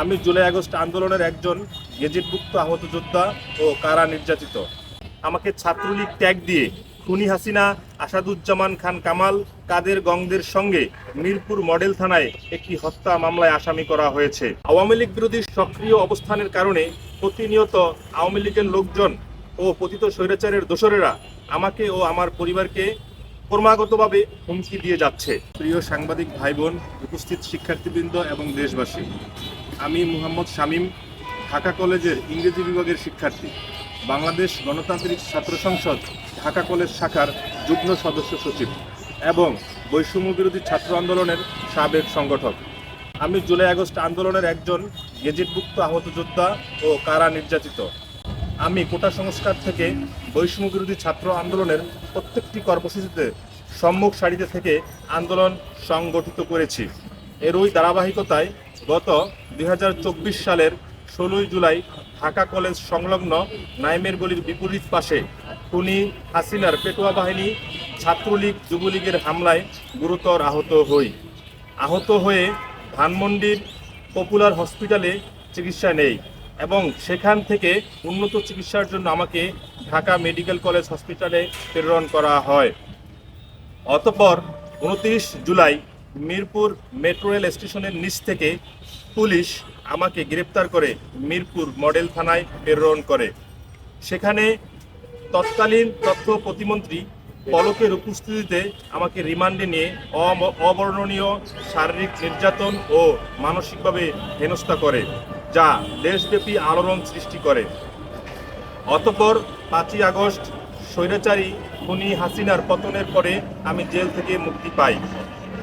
আমি July August আন্দোলনের একজন গেজেটভুক্ত আহত যোদ্ধা ও কারা নির্যাতিত। আমাকে ছাত্রলীগ ত্যাগ দিয়ে খুনি হাসিনা, আসাদুজ্জামান খান কামাল, কাদের গংদের সঙ্গে মিরপুর মডেল থানায় একটি হত্যা মামলায় আসামি করা হয়েছে। আওয়ামী লীগ বিরোধী সক্রিয় অবস্থানের কারণে প্রতিনিয়ত আওয়ামী লীগের লোকজন ও পতিত স্বৈরাচারের দোসরেরা আমাকে ও আমার পরিবারকে ক্রমাগতভাবে হুমকি দিয়ে যাচ্ছে। প্রিয় সাংবাদিক ভাই বোন উপস্থিত শিক্ষার্থীবৃন্দ এবং দেশবাসী আমি মুহাম্মদ শামীম, ঢাকা কলেজের ইংরেজি বিভাগের শিক্ষার্থী। বাংলাদেশ গণতান্ত্রিক ছাত্র সংসদ, ঢাকা কলেজ শাখার যুগ্ম সদস্য সচিব এবং বৈষম্য বিরোধী ছাত্র আন্দোলনের সাবেক সংগঠক। আমি জুলাই আগস্ট আন্দোলনের একজন গেজেটভুক্ত আহত যোদ্ধা ও কারা নির্যাতিত। আমি কোটা সংস্কার থেকে বৈষম্য বিরোধী ছাত্র আন্দোলনের প্রত্যেকটি কর্মসূচিতে সম্মুখ সারিতে থেকে আন্দোলন সংগঠিত করেছি। এরই ধারাবাহিকতায় গত দু হাজার চব্বিশ সালের ষোলোই জুলাই ঢাকা কলেজ সংলগ্ন নাইমের গলির বিপরীত পাশে খুনি হাসিনার পেটোয়া বাহিনী, ছাত্রলীগ, যুবলীগের হামলায় গুরুতর আহত হই। আহত হয়ে ধানমন্ডির পপুলার হসপিটালে চিকিৎসা নেই এবং সেখান থেকে উন্নত চিকিৎসার জন্য আমাকে ঢাকা মেডিকেল কলেজ হসপিটালে প্রেরণ করা হয়। অতঃপর উনত্রিশ জুলাই মিরপুর মেট্রো রেল স্টেশনের নিচ থেকে পুলিশ আমাকে গ্রেপ্তার করে মিরপুর মডেল থানায় প্রেরণ করে। সেখানে তৎকালীন তথ্য প্রতিমন্ত্রী পলকের উপস্থিতিতে আমাকে রিমান্ডে নিয়ে অবর্ণনীয় শারীরিক নির্যাতন ও মানসিকভাবে হেনস্থা করে, যা দেশব্যাপী আলোড়ন সৃষ্টি করে। অতঃপর পাঁচই আগস্ট স্বৈরাচারী খুনি হাসিনার পতনের পরে আমি জেল থেকে মুক্তি পাই।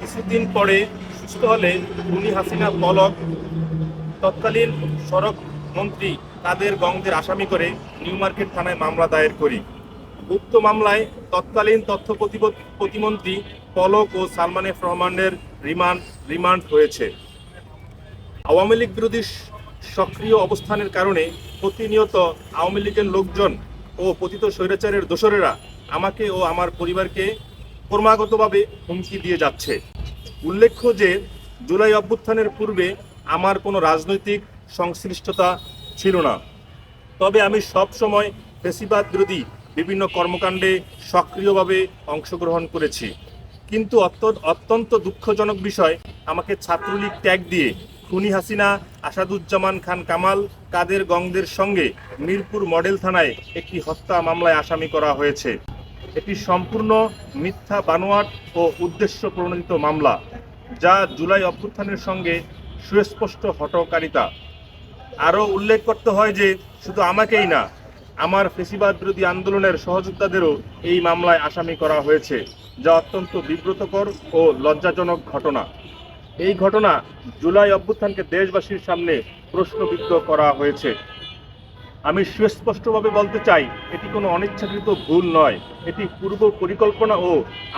কিছুদিন পরে সুস্থ হলে খুনি হাসিনা পলক। তৎকালীন সড়ক মন্ত্রী কাদের গংদের আসামি করে নিউ মার্কেট থানায় মামলা দায়ের করি। উক্ত মামলায় তৎকালীন তথ্য প্রতিমন্ত্রী পলক ও সালমান রহমানের রিমান্ড রিমান্ড হয়েছে। আওয়ামী লীগ বিরোধী সক্রিয় অবস্থানের কারণে প্রতিনিয়ত আওয়ামী লীগের লোকজন ও পতিত স্বৈরাচারের দোসরেরা আমাকে ও আমার পরিবারকে ক্রমাগতভাবে হুমকি দিয়ে যাচ্ছে। উল্লেখ্য যে, জুলাই অভ্যুত্থানের পূর্বে আমার কোনো রাজনৈতিক সংশ্লিষ্টতা ছিল না। তবে আমি সব সময় ফেসিবাদ বিরোধী বিভিন্ন কর্মকাণ্ডে সক্রিয়ভাবে অংশগ্রহণ করেছি। কিন্তু অত্য- অত্যন্ত দুঃখজনক বিষয়, আমাকে ছাত্রলীগ ত্যাগ দিয়ে খুনি হাসিনা, আসাদুজ্জামান খান কামাল, কাদের গংদের সঙ্গে মিরপুর মডেল থানায় একটি হত্যা মামলায় আসামি করা হয়েছে। এটি সম্পূর্ণ মিথ্যা বানোয়াট ও উদ্দেশ্য প্রণোদিত মামলা, যা জুলাই অভ্যুত্থানের সঙ্গে সুস্পষ্ট হটকারিতা। আরও উল্লেখ করতে হয় যে, শুধু আমাকেই না, আমার ফেসিবাদ বিরোধী আন্দোলনের সহযোদ্ধাদেরও এই মামলায় আসামি করা হয়েছে, যা অত্যন্ত বিব্রতকর ও লজ্জাজনক ঘটনা। এই ঘটনা জুলাই অভ্যুত্থানকে দেশবাসীর সামনে প্রশ্নবিদ্ধ করা হয়েছে। আমি সুস্পষ্টভাবে বলতে চাই, এটি কোনো অনিচ্ছাকৃত ভুল নয়। এটি পূর্ব পরিকল্পনা ও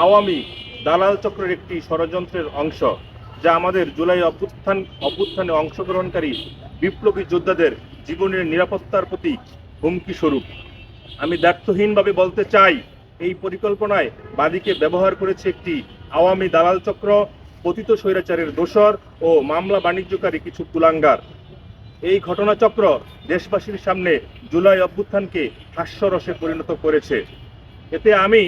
আওয়ামী দালাল চক্রের একটি ষড়যন্ত্রের অংশ, যা আমাদের জুলাই অভ্যুত্থান, অভ্যুত্থানে অংশগ্রহণকারী বিপ্লবী যোদ্ধাদের জীবনের নিরাপত্তার প্রতি হুমকি স্বরূপ। আমি ব্যর্থহীনভাবে বলতে চাই, এই পরিকল্পনায় বাদীকে ব্যবহার করেছে একটি আওয়ামী দালাল চক্র, পতিত স্বৈরাচারের দোসর ও মামলা বাণিজ্যকারী কিছু কুলাঙ্গার। এই ঘটনাচক্র দেশবাসীর সামনে জুলাই অভ্যুত্থানকে হাস্যরসে পরিণত করেছে। এতে আমি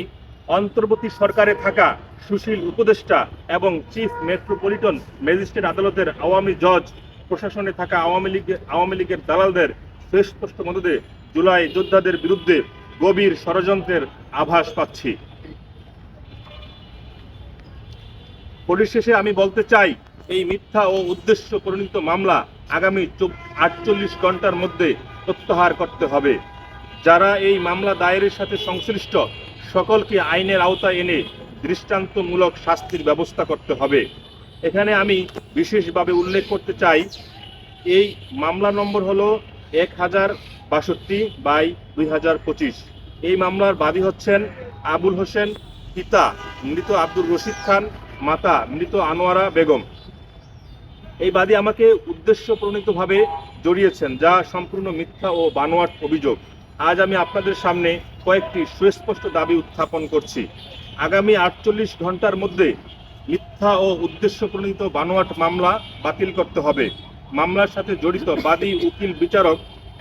অন্তর্বর্তী সরকারে থাকা সুশীল উপদেষ্টা এবং চিফ মেট্রোপলিটন ম্যাজিস্ট্রেট আদালতের আওয়ামী জজ, প্রশাসনে থাকা আওয়ামী লীগের আওয়ামী লীগের দালালদের সুস্পষ্ট মদদে জুলাই যোদ্ধাদের বিরুদ্ধে গভীর ষড়যন্ত্রের আভাস পাচ্ছি। পরিশেষে আমি বলতে চাই, এই মিথ্যা ও উদ্দেশ্য প্রণীত মামলা আগামী আটচল্লিশ ঘণ্টার মধ্যে প্রত্যাহার করতে হবে। যারা এই মামলা দায়েরের সাথে সংশ্লিষ্ট, সকলকে আইনের আওতায় এনে দৃষ্টান্তমূলক শাস্তির ব্যবস্থা করতে হবে। এখানে আমি বিশেষভাবে উল্লেখ করতে চাই, এই মামলা নম্বর হলো এক হাজার বাষট্টি বাই দুই হাজার পঁচিশ। এই মামলার বাদী হচ্ছেন আবুল হোসেন পিতা মৃত আব্দুর রশিদ খান, মাতা মৃত আনোয়ারা বেগম। এই বাদী আমাকে উদ্দেশ্য প্রণীতভাবে জড়িয়েছেন, যা সম্পূর্ণ মিথ্যা ও বানোয়াট অভিযোগ। আজ আমি আপনাদের সামনে কয়েকটি সুস্পষ্ট দাবি উত্থাপন করছি। আগামী আটচল্লিশ ঘণ্টার মধ্যে মিথ্যা ও উদ্দেশ্য প্রণীত বানোয়াট মামলা বাতিল করতে হবে। মামলার সাথে জড়িত বাদী উকিল, বিচারক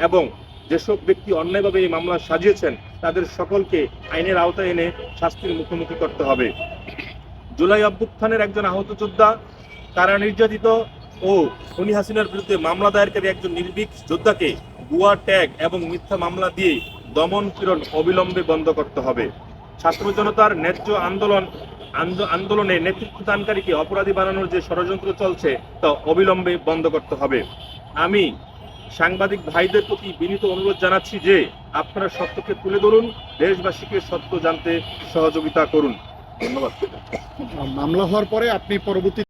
এবং যেসব ব্যক্তি অন্যায়ভাবে এই মামলা সাজিয়েছেন, তাদের সকলকে আইনের আওতায় এনে শাস্তির মুখোমুখি করতে হবে। জুলাই অভ্যুত্থানের একজন আহত যোদ্ধা কারা নির্যাতিত ও খনি হাসিনার বিরুদ্ধে মামলা দায়েরকারী একজন নির্ভীক যোদ্ধাকে গুয়া ট্যাগ এবং মিথ্যা মামলা দিয়ে দমন পীড়ন অবিলম্বে বন্ধ করতে হবে। ছাত্র জনতার ন্যায্য আন্দোলন, আন্দ- আন্দোলনে নেতৃত্বদানকারীকে অপরাধী বানানোর যে ষড়যন্ত্র চলছে তা অবিলম্বে বন্ধ করতে হবে। আমি সাংবাদিক ভাইদের প্রতি বিনীত অনুরোধ জানাচ্ছি যে আপনারা সত্যকে তুলে ধরুন, দেশবাসীকে সত্য জানতে সহযোগিতা করুন। ধন্যবাদ। মামলা হওয়ার পরে আপনি পরবর্তী